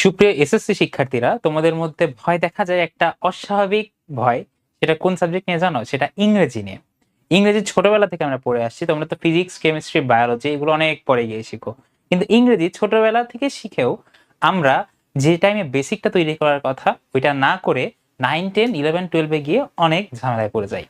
সুপ্রিয় এসএসসি শিক্ষার্থীরা, তোমাদের মধ্যে ভয় দেখা যায় একটা অস্বাভাবিক ভয়। সেটা কোন সাবজেক্ট নিয়ে জানো? সেটা ইংরেজি নিয়ে। ইংরেজি ছোটবেলা থেকে আমরা পড়ে আসছি, তোমরা তো ফিজিক্স কেমিস্ট্রি বায়োলজি এগুলো অনেক পরে গিয়ে শিখো কিন্তু ইংরেজি ছোটবেলা থেকে শিখেও আমরা যে টাইমে বেসিকটা তৈরি করার কথা, ওইটা না করে নাইন টেন ইলেভেন টুয়েলভে গিয়ে অনেক ঝামেলায় পড়ে যাই।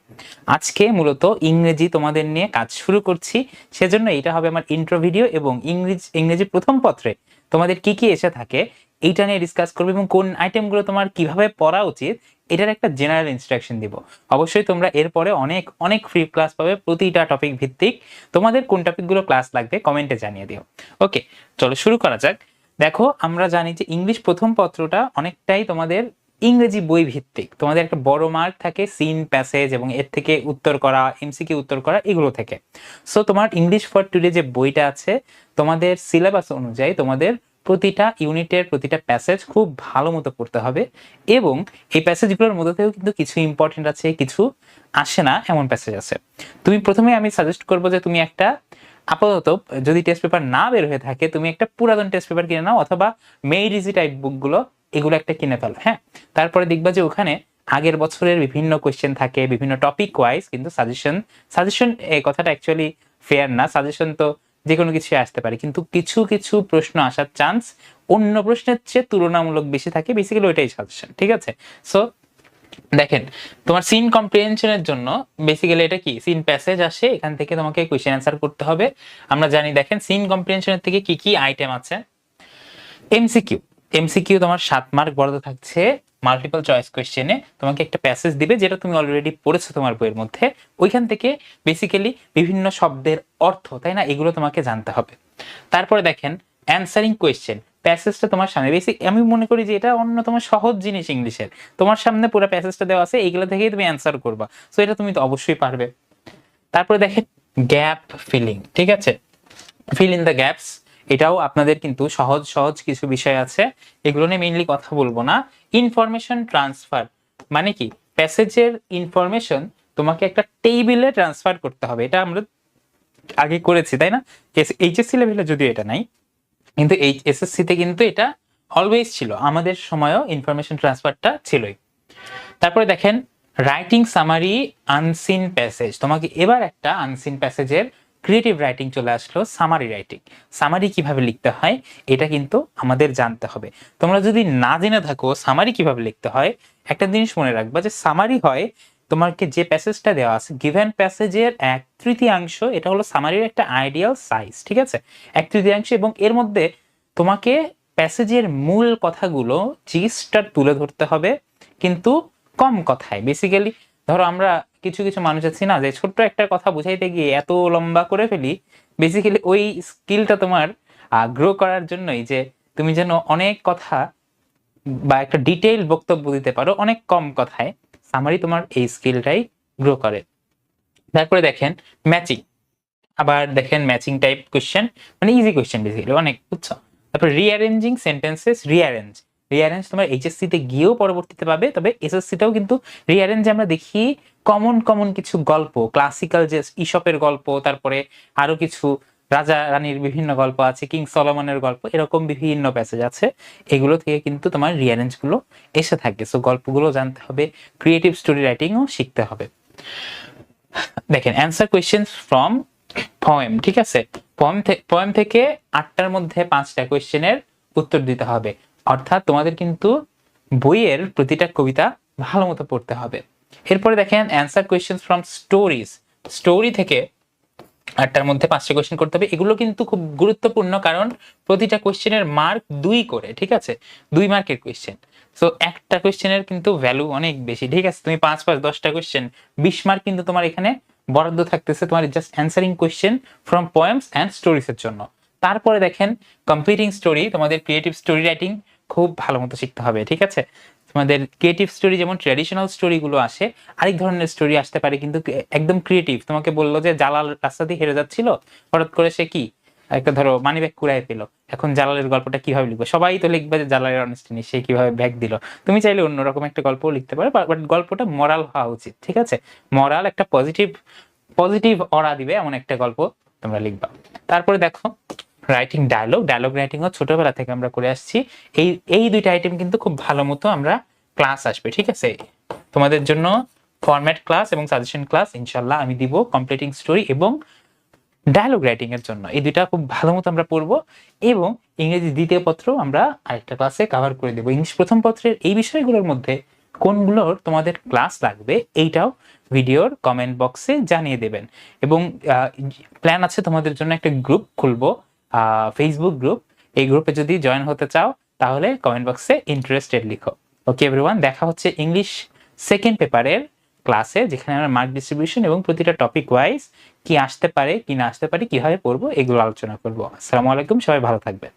আজকে মূলত ইংরেজি তোমাদের নিয়ে কাজ শুরু করছি, সেজন্য এটা হবে আমার ইন্ট্রো ভিডিও এবং ইংরেজি ইংরেজি প্রথম পত্রে তোমাদের কি কি এসে থাকে এইটা নিয়ে ডিসকাস করব এবং কোন আইটেমগুলো তোমার কীভাবে পড়া উচিত, এটার একটা জেনারেল ইনস্ট্রাকশন দিব। অবশ্যই তোমরা এরপরে অনেক অনেক ফ্রি ক্লাস পাবে প্রতিটা টপিক ভিত্তিক। তোমাদের কোন টপিকগুলো ক্লাস লাগবে কমেন্টে জানিয়ে দিও। ওকে চলো শুরু করা যাক। দেখো, আমরা জানি যে ইংলিশ প্রথম পত্রটা অনেকটাই তোমাদের ইংরেজি বই ভিত্তিক। তোমাদের একটা বড় মার্ক থাকে সিন প্যাসেজ এবং এর থেকে উত্তর করা এমসিকে উত্তর করা, এগুলো থেকে। সো তোমার ইংলিশ ফর টুডে যে বইটা আছে, তোমাদের সিলেবাস অনুযায়ী তোমাদের প্রতিটা ইউনিটের প্রতিটা প্যাসেজ খুব ভালো মতো পড়তে হবে এবং এই প্যাসেজগুলোর মধ্যে থেকেও কিন্তু কিছু ইম্পর্টেন্ট আছে, কিছু আসে না এমন প্যাসেজ আছে। তুমি প্রথমে আমি সাজেস্ট করব যে তুমি একটা আপাতত যদি টেস্ট পেপার না বের হয়ে থাকে, তুমি একটা পুরাতন টেস্ট পেপার কিনে নাও অথবা মেইড ইজি টাইপ বুকগুলো এগুলো একটা কিনে ফেলো হ্যাঁ? তারপরে দেখবা যে ওখানে আগের বছরের বিভিন্ন কোয়েশ্চেন থাকে, বিভিন্ন টপিক ওয়াইজ কিন্তু সাজেশন সাজেশন এই কথাটা অ্যাকচুয়ালি ফেয়ার না। সাজেশন তো যে কোনো কিছু আসতে পারে। কিন্তু কিছু কিছু প্রশ্ন আসার চান্স অন্য প্রশ্নের চেয়ে তুলনামূলক বেশি থাকে। বেসিক্যালি ওইটাই সাজেশন ঠিক আছে? সো দেখেন, তোমার সিন কম্প্রিহেনশনের জন্য বেসিক্যালি এটা কি? সিন প্যাসেজ আসে, এখান থেকে তোমাকে কোয়েশ্চেন অ্যান্সার করতে হবে। আমরা জানি, দেখেন সিন কম্প্রিহেনশনের থেকে কি কি আইটেম আছে? এমসিকিউ এমসিকিউ তোমার সাত মার্ক বরাদ্দ থাকছে মাল্টিপল চয়েস কোয়েশ্চেনে তোমাকে একটা প্যাসেজ দিবে যেটা তুমি অলরেডি পড়েছো তোমার বইয়ের মধ্যে। ওইখান থেকে বেসিক্যালি বিভিন্ন শব্দের অর্থ, তাই না? এগুলো তোমাকে জানতে হবে। তারপরে দেখেন অ্যান্সারিং কোয়েশ্চেন প্যাসেজটা তোমার সামনে বেসিক আমি মনে করি যে এটা অন্যতম সহজ জিনিস ইংলিশের। তোমার সামনে পুরো প্যাসেজটা দেওয়া আছে, এইগুলো থেকেই তুমি অ্যান্সার করবা। সো এটা তুমি তো অবশ্যই পারবে। তারপরে দেখেন গ্যাপ ফিলিং ঠিক আছে? ফিল ইন দ্য গ্যাপস এটাও আপনাদের কিন্তু সহজ সহজ কিছু বিষয় আছে। এগুলো নিয়ে মেইনলি কথা বলব না। ইনফরমেশন ট্রান্সফার মানে কি? প্যাসেজের ইনফরমেশন তোমাকে একটা টেবিলে ট্রান্সফার করতে হবে। এটা আমরা আগে করেছি, তাই না? এইচএসসি লেভেলে যদিও এটা নাই, কিন্তু এই এসএসসিতে কিন্তু এটা অলওয়েজ ছিল। আমাদের সময়ও ইনফরমেশন ট্রান্সফারটা ছিলই। তারপরে দেখেন রাইটিং সামারি আনসিন প্যাসেজ তোমাকে এবার একটা আনসিন প্যাসেজের ক্রিয়েটিভ রাইটিং চলে আসলো সামারি রাইটিং সামারি কীভাবে লিখতে হয়, এটা কিন্তু আমাদের জানতে হবে। তোমরা যদি না জেনে থাকো সামারি কীভাবে লিখতে হয়, একটা জিনিস মনে রাখবা যে সামারি হয়, তোমাকে যে প্যাসেজটা দেওয়া আছে গিভেন প্যাসেজের এক তৃতীয়াংশ, এটা হলো সামারির একটা আইডিয়াল সাইজ ঠিক আছে? এক তৃতীয়াংশ এবং এর মধ্যে তোমাকে প্যাসেজের মূল কথাগুলো জিসটা তুলে ধরতে হবে, কিন্তু কম কথায়। বেসিক্যালি ধরো আমরা কিছু কিছু মানুষ আছি না, যে ছোট্ট একটা কথা বুঝাইতে গিয়ে এত লম্বা করে ফেলি বেসিক্যালি ওই স্কিলটা তোমার গ্রো করার জন্যই যে তুমি যেন অনেক কথা বা একটা ডিটেইল বক্তব্য দিতে পারো অনেক কম কথায়। সামারি তোমার এই স্কিলটাই গ্রো করে। তারপরে দেখেন ম্যাচিং আবার দেখেন ম্যাচিং টাইপ কোয়েশ্চেন মানে ইজি কোয়েশ্চেন বেসিক্যালি অনেক, বুঝছ? তারপর রিঅ্যারেঞ্জিং সেন্টেন্সেস রিঅ্যারেঞ্জ রিঅ্যারেঞ্জ তোমার এইচএসসিতে গিয়েও পরবর্তীতে পাবে। তবে এসএসসিতেও কিন্তু রিঅ্যারেঞ্জে আমরা দেখি কমন কমন কিছু গল্প। ক্লাসিক্যাল যে ইসপের গল্প, তারপরে আরও কিছু রাজা রানীর বিভিন্ন গল্প আছে কিং সলমনের গল্প, এরকম বিভিন্ন প্যাসেজ আছে। এগুলো থেকে কিন্তু তোমার রিঅ্যারেঞ্জগুলো এসে থাকে। সো গল্পগুলো জানতে হবে ক্রিয়েটিভ স্টোরি রাইটিংও শিখতে হবে। দেখেন অ্যান্সার কোয়েশ্চেন ফ্রম পয়েম ঠিক আছে? পয়েম পয়েম থেকে আটটার মধ্যে পাঁচটা কোয়েশ্চেনের উত্তর দিতে হবে। অর্থাৎ তোমাদের কিন্তু বইয়ের প্রতিটা কবিতা ভালো মতো পড়তে হবে। এরপরে দেখেন answer question from stories story থেকে আটটার মধ্যে পাঁচটা কোয়েশ্চেন করতে হবে। এগুলো কিন্তু খুব গুরুত্বপূর্ণ কারণ প্রতিটা কোয়েশ্চেনের মার্ক দুই করে, ঠিক আছে? দুই মার্কের কোয়েশ্চেন সো একটা কোয়েশ্চেনের কিন্তু ভ্যালু অনেক বেশি, ঠিক আছে? তুমি পাঁচ পাঁচ, দশটা কোয়েশ্চেন বিশ মার্ক কিন্তু তোমার এখানে বরাদ্দ থাকতেছে তোমার just answering question from poems and স্টোরিজের জন্য। তারপরে দেখেন কমপ্লিটিং স্টোরি তোমাদের ক্রিয়েটিভ স্টোরি রাইটিং খুব ভালো মতো শিখতে হবে, ঠিক আছে? তোমাদের ক্রিয়েটিভ স্টোরি যেমন ট্র্যাডিশনাল স্টোরিগুলো আসে, আরেক ধরনের স্টোরি আসতে পারে কিন্তু একদম ক্রিয়েটিভ তোমাকে বলল যে জালাল রাস্তা দিয়ে হেরে যাচ্ছিল, হঠাৎ করে সে কি? একটা ধরো মানি ব্যাগ কুড়াই পেল। এখন জালালের গল্পটা কীভাবে লিখবে? সবাই তো লিখবে যে জালালের অনেস্টি নেই, সে কীভাবে ব্যাগ দিল। তুমি চাইলে অন্যরকম একটা গল্পও লিখতে পারো বাট গল্পটা মরাল হওয়া উচিত, ঠিক আছে? মরাল একটা পজিটিভ পজিটিভ অরা দিবে এমন একটা গল্প তোমরা লিখবা। তারপরে দেখো রাইটিং ডায়লগ ডায়লগ রাইটিংও ছোটবেলা থেকে আমরা করে আসছি। এই এই দুইটা আইটেম কিন্তু খুব ভালো মতো আমরা ক্লাস আসবে, ঠিক আছে? তোমাদের জন্য ফরম্যাট ক্লাস এবং সাজেশন ক্লাস ইনশাল্লাহ আমি দিব কমপ্লিটিং স্টোরি এবং ডায়লগ রাইটিং এর জন্য। এই দুইটা খুব ভালো মতো আমরা পড়ব এবং ইংরেজি দ্বিতীয় পত্র আমরা আরেকটা ক্লাসে কভার করে দেবো। ইংলিশ প্রথম পত্রের এই বিষয়গুলোর মধ্যে কোনগুলোর তোমাদের ক্লাস লাগবে এইটাও ভিডিওর কমেন্ট বক্সে জানিয়ে দেবেন। এবং প্ল্যান আছে তোমাদের জন্য একটা গ্রুপ খুলবো। ফেসবুক গ্রুপ এই গ্রুপে যদি জয়েন হতে চাও, তাহলে কমেন্ট বক্সে ইন্টারেস্টেড লিখো। ওকে এভরিওয়ান দেখা হচ্ছে ইংলিশ সেকেন্ড পেপারের ক্লাসে যেখানে আমরা মার্ক ডিস্ট্রিবিউশন এবং প্রতিটা টপিক ওয়াইজ কি আসতে পারে, কি না আসতে পারে, কীভাবে পড়ব, এগুলো আলোচনা করব। আসসালামু আলাইকুম, সবাই ভালো থাকবেন।